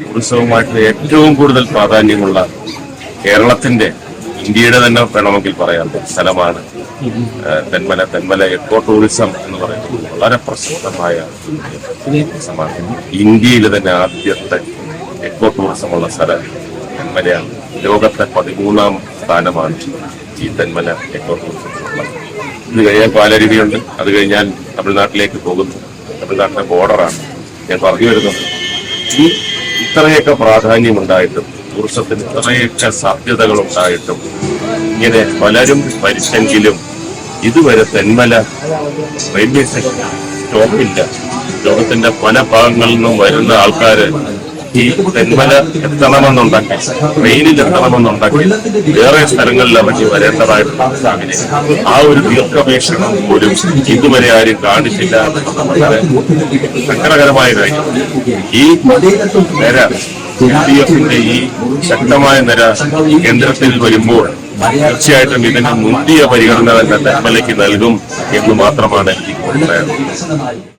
ടൂറിസവുമായിട്ട് ഏറ്റവും കൂടുതൽ പ്രാധാന്യമുള്ള കേരളത്തിന്റെ ഇന്ത്യയുടെ തന്നെ വേണമെങ്കിൽ പറയാം സ്ഥലമാണ് തെന്മല. തെന്മല എക്കോ ടൂറിസം എന്ന് പറയുന്നത് വളരെ പ്രശസ്തമായ ഇന്ത്യയിലെ തന്നെ ആദ്യത്തെ എക്കോ ടൂറിസം ഉള്ള സ്ഥലം തെന്മലയാണ്. ലോകത്തെ പതിമൂന്നാം സ്ഥാനമാണ് ഈ തെന്മല എക്കോ ടൂറിസം ഇത് കഴിഞ്ഞാൽ പാലരുവിയുണ്ട്. അത് കഴിഞ്ഞാൽ തമിഴ്നാട്ടിലേക്ക് പോകുന്നു. തമിഴ്നാട്ടിലെ ബോർഡറാണ് ഞാൻ പറഞ്ഞു വരുന്നത്. ഈ ഇത്രയൊക്കെ പ്രാധാന്യമുണ്ടായിട്ടും ടൂറിസത്തിന് ഇത്രയൊക്കെ സാധ്യതകൾ ഉണ്ടായിട്ടും ഇങ്ങനെ പലരും മരിച്ചെങ്കിലും ഇതുവരെ തെന്മല റെയിൽവേ സ്റ്റേഷൻ സ്റ്റോപ്പില്ല. ലോകത്തിന്റെ പല ഭാഗങ്ങളിൽ നിന്നും വരുന്ന ആൾക്കാര് ഈ തെന്മല എത്തണമെന്നുണ്ടെങ്കിൽ ട്രെയിനിൽ എത്തണമെന്നുണ്ടെങ്കിൽ വേറെ സ്ഥലങ്ങളിൽ ഇറങ്ങി വരേണ്ടതായിട്ടുള്ള ആ ഒരു ദീർഘവീക്ഷണം പോലും ഇതുവരെ ആരും കാണിച്ചില്ല സങ്കടകരമായ കാര്യം. ഈ നിര യു ഡി എഫിന്റെ ഈ ശക്തമായ നിര കേന്ദ്രത്തിൽ വരുമ്പോൾ തീർച്ചയായിട്ടും ഇതിന് മുന്തിയ പരിഗണന തന്നെ തെന്മലയ്ക്ക് നൽകും എന്ന് മാത്രമാണ് എനിക്ക് പറയാനുള്ളത്